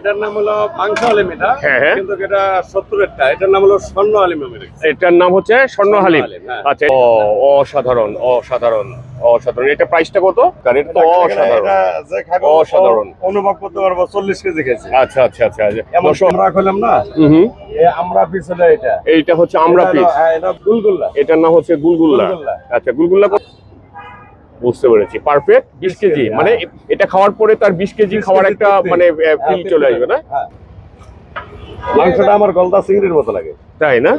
এটার নাম হলো মাংস আলিম এটা হ্যাঁ, হ্যাঁ। কিন্তু এটা সত্তরেরটা এটার নাম হলো স্বর্ণ আলিম এটার নাম হচ্ছে স্বর্ণ হালিম হ্যাঁ। আচ্ছা অসাধারণ অসাধারণ অসাধারণ। এটা প্রাইসটা কত? কারণ এটা তো অসাধারণ। অসাধারণ। অনুভব করতে পারব চল্লিশ কেজি খেয়েছি। আচ্ছা আচ্ছা আচ্ছা এমন আমরা খেলাম না? হুম হুম। এ আমরা এটা। এইটা হচ্ছে আমরা পিস হ্যাঁ, এটা গুলগুল্লা। এটার নাম হচ্ছে গুলগুল্লা। গুলগুল্লা। আচ্ছা গুলগুল্লা কত? বুঝতে পেরেছি। পারফেক্ট বিশ কেজি কেজি, মানে এটা খাওয়ার পরে তার বিশ কেজি খাওয়ার একটা মানে হ্যাঁ, ফিল চলে আসবে না? হ্যাঁ। মাংসটা আমার গলদা চিংড়ির মতো লাগে। তাই না?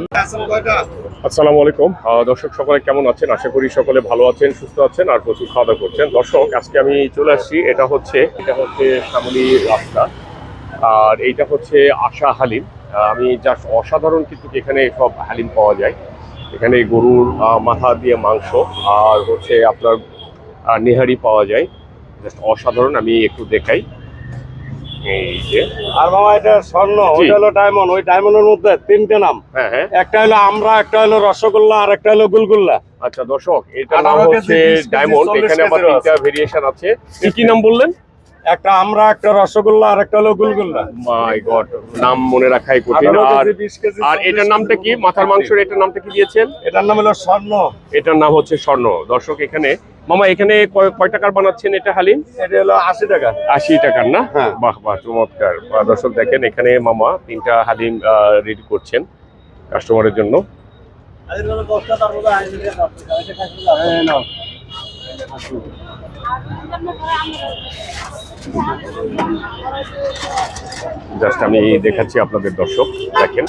আসসালামু আলাইকুম। দর্শক সকলে কেমন আছেন? আশা করি সকলে ভালো আছেন সুস্থ আছেন আর প্রচুর খাওয়া দাওয়া করছেন। দর্শক আজকে আমি চলে আসছি। এটা হচ্ছে এটা হচ্ছে শ্যামলী রাস্তা। আর এইটা হচ্ছে আশা হালিম। আমি জাস্ট অসাধারণ কিন্তু এখানে সব হালিম পাওয়া যায়। এখানে গরুর মাথা দিয়ে মাংস আর হচ্ছে আপনার নেহারি পাওয়া যায়। জাস্ট অসাধারণ আমি একটু দেখাই। এই যে। আর মামা এটা স্বর্ণ। ওইটা হলো ডায়মন্ড ওই ডায়মন্ডের মধ্যে তিনটে নাম। হ্যাঁ হ্যাঁ। একটা হলো আমরা একটা হলো রসগোল্লা আর একটা হলো গুলগুল্লা। আচ্ছা দর্শক এটার নাম হচ্ছে ডায়মন্ড এখানে আবার তিনটা ভেরিয়েশন আছে। কি কি নাম বললেন? একটা আমরা একটা রসগোল্লা আর একটা হলো গুলগুল্লা। মাই গড নাম মনে রাখাই কঠিন। আর আর এটার নামটা কি? মাথার মাংসের এটার নামটা কি দিয়েছেন? এটার নাম হলো স্বর্ণ। এটার নাম হচ্ছে স্বর্ণ। দর্শক এখানে মামা এখানে কয়- টাকার বানাচ্ছেন এটা হালিম? এটা হলো আশি টাকা। আশি টাকার না? হ্যাঁ। বাহ বাহ চমৎকার। দর্শক দেখেন এখানে মামা তিনটা হালিম রেডি করছেন কাস্টমারের জন্য। জাস্ট আমি দেখাচ্ছি আপনাদের দর্শক দেখেন।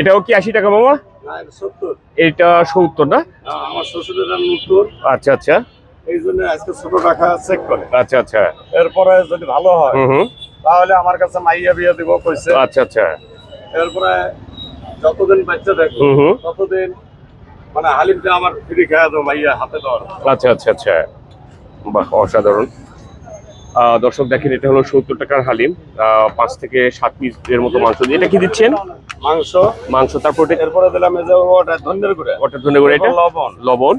এটাও কি আশি টাকা মামা? এটা সত্তর। না? আমার শ্বশুরের নাম নূপুর আচ্ছা আচ্ছা। এই জন্য আজকে ছোট চেক করে। আচ্ছা আচ্ছা। এরপরে যদি ভালো হয় তাহলে আমার কাছে মাইয়া বিয়ে দিব কইছে। আচ্ছা আচ্ছা। এরপরে যতদিন বাচ্চা থাকবে ততদিন মানে হালিমটা আমার ফ্রি খাওয়া দাও মাইয়া হাতে দেওয়ার। আচ্ছা আচ্ছা আচ্ছা। বাহ অসাধারণ। দর্শক দেখেন এটা হলো সত্তর টাকার হালিম পাঁচ থেকে সাত পিস এর মতো মাংস। এটা কি দিচ্ছেন? মাংস। মাংস তারপর এরপরে দিলাম এই যে ওটা ধন্যের করে ওটা ধনে করে এটা? লবণ। লবণ।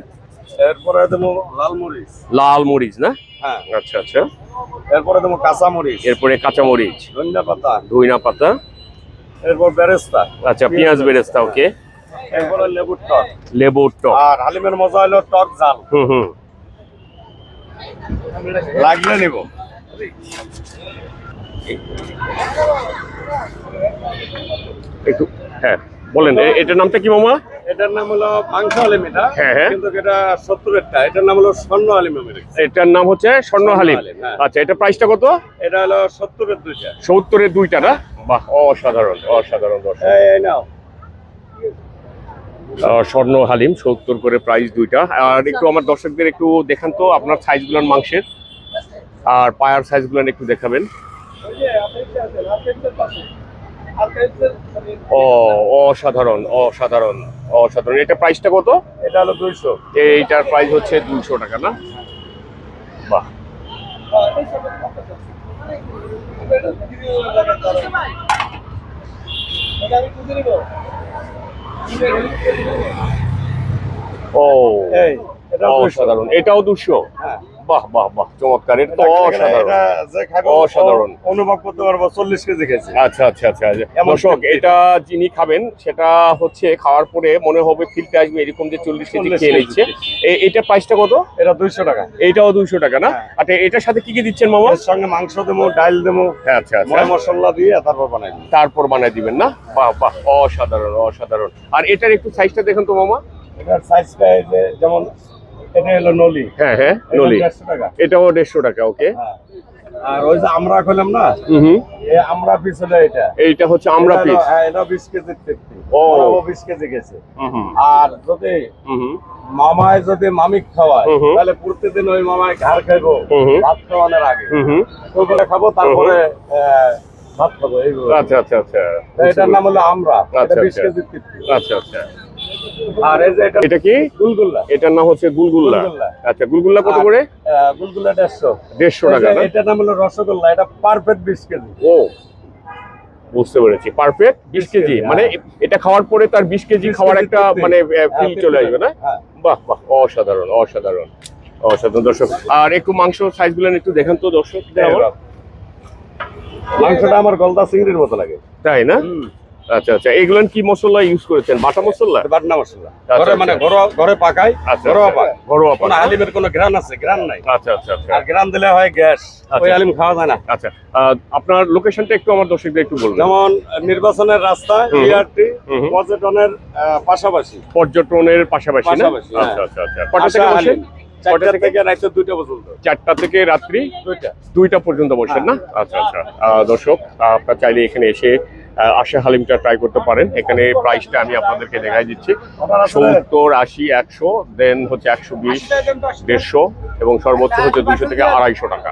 এরপরে দেবো লাল মরিচ। লাল মরিচ না? হ্যাঁ। আচ্ছা আচ্ছা। এরপরে দেবো কাঁচা মরিচ। এরপরে কাঁচা মরিচ। ধনিয়া পাতা। ধইনা পাতা। এরপর বেরেস্তা। আচ্ছা পেঁয়াজ বেরেস্তা। ওকে। এরপরে লেবুর টক। লেবুর টক। আর হালিমের মজা হলো টক জাল হুম হুম। লাগলে নিব। একটু হ্যাঁ বলেন এটার নামটা কি মামা? এটার নাম হলো মাংস আলিম এটা হ্যাঁ, হ্যাঁ। কিন্তু এটা সত্তরেরটা এটার নাম হলো স্বর্ণ আলিম এটার নাম হচ্ছে স্বর্ণ হালিম, হ্যাঁ। আচ্ছা এটা প্রাইসটা কত? এটা হলো সত্তরের দুইটা। সত্তরের দুইটা না? বাহ অসাধারণ অসাধারণ স্বর্ণ হালিম সত্তর করে প্রাইস দুইটা। আর একটু আমার দর্শকদের একটু দেখান তো আপনার সাইজগুলোর মাংসের। আর পায়ার সাইজগুলো একটু দেখাবেন। ও অসাধারণ অসাধারণ অসাধারণ। এটা প্রাইসটা কত? এটা হলো দুইশো। এইটার প্রাইস হচ্ছে দুইশো টাকা না? বাহ। ও এই এটা দুইশো। অসাধারণ। এটাও দুশো হ্যাঁ। বাহ বাহ বাহ চমৎকার। এটা তো অসাধারণ। অনুভব করতে পারব চল্লিশ কেজি খেয়েছি। আচ্ছা আচ্ছা আচ্ছা এমন দর্শক। এটা যিনি খাবেন সেটা হচ্ছে খাওয়ার পরে মনে হবে ফিলতে আসবে এরকম যে চল্লিশ কেজি খেয়ে নিচ্ছে। এটা প্রাইসটা কত? এটা দুইশো টাকা। এইটাও দুইশো টাকা না? হ্যাঁ। আচ্ছা এটার সাথে কি কি দিচ্ছেন মামা? সঙ্গে মাংস দেবো ডাল দেবো হ্যাঁ আচ্ছা আচ্ছা। মশলা দিয়ে তারপর বানাই তারপর বানায় দিবেন না? বাহ বাহ অসাধারণ অসাধারণ। আর এটার একটু সাইজটা দেখেন তো মামা। এটার সাইজটা যেমন এটা হলো নলি। হ্যাঁ হ্যাঁ নলি। এটাও দেড়শো টাকা ওকে। হ্যাঁ। আর ওই যে আমরা খেলাম না হুম আমরা পিস হলো এটা। এইটা হচ্ছে আমরা পিস। হ্যাঁ এটা বিশ কেজি তৃপ্তি ও। ওরাও বিশ কেজি গেছে। আর যদি মামায় যদি মামিক খাওয়ায়। তাহলে প্রতিদিন ওই মামায় ঘাড় খাইবো। ভাত খাওয়ানোর আগে। হুম তারপরে খাব তারপরে ভাত খাব আচ্ছা আচ্ছা আচ্ছা। এটার নাম হলো আমরা। এটা আচ্ছা, আচ্ছা। আর এটা কি? গুলগুল্লা। এটার নাম হচ্ছে গুলগুল্লা। আচ্ছা গুলগুল্লা কত করে? গুলগুল্লা দেড়শো। দেড়শো টাকা এটার নাম হলো রসগোল্লা এটা পারফেক্ট বিশ কেজি। ও বুঝতে পেরেছি। পারফেক্ট বিশ কেজি। মানে এটা খাওয়ার পরে তার বিশ কেজি খাওয়ার একটা মানে হ্যাঁ, ফিল চলে আসবে না? হ্যাঁ। বাহ বাহ অসাধারণ অসাধারণ অসাধারণ। দর্শক আর একটু মাংস সাইজগুলো একটু দেখান তো দর্শক মাংসটা আমার গলদা চিংড়ির মতো লাগে। তাই না? আচ্ছা আচ্ছা। এগুলো কি মশলা ইউজ করেছেন? বাটা মশলা? বাটনা মশলা। আচ্ছা, ঘরে মানে আচ্ছা। ঘরোয়া ঘরে পাকাই আচ্ছা ঘরোয়া আচ্ছা, পাক। ঘরোয়া পাক। হালিমের কোনো গ্রান আছে? গ্রান নাই। আচ্ছা আচ্ছা আচ্ছা। আর গ্রান দিলে হয় গ্যাস। ওই আচ্ছা। হালিম খাওয়া যায় না। আচ্ছা। আপনার লোকেশনটা একটু আমার দর্শকদের একটু বলবেন। যেমন নির্বাচনের রাস্তা হুম। পর্যটনের পাশাপাশি। পর্যটনের পাশাপাশি না? হ্যাঁ। আচ্ছা আচ্ছা আচ্ছা। কটা থেকে বসেন? চারটা থেকে? রাত্রি দুইটা পর্যন্ত। বসেন না? আচ্ছা আচ্ছা। আহ, দর্শক আপনার চাইলে এখানে এসে আশা হালিমটা ট্রাই করতে পারেন। এখানে প্রাইসটা আমি আপনাদেরকে দেখাই দিচ্ছি। সত্তর, আশি, একশো দেন হচ্ছে একশো বিশ, দেড়শো, এবং সর্বোচ্চ হচ্ছে দুইশো থেকে আড়াইশো টাকা।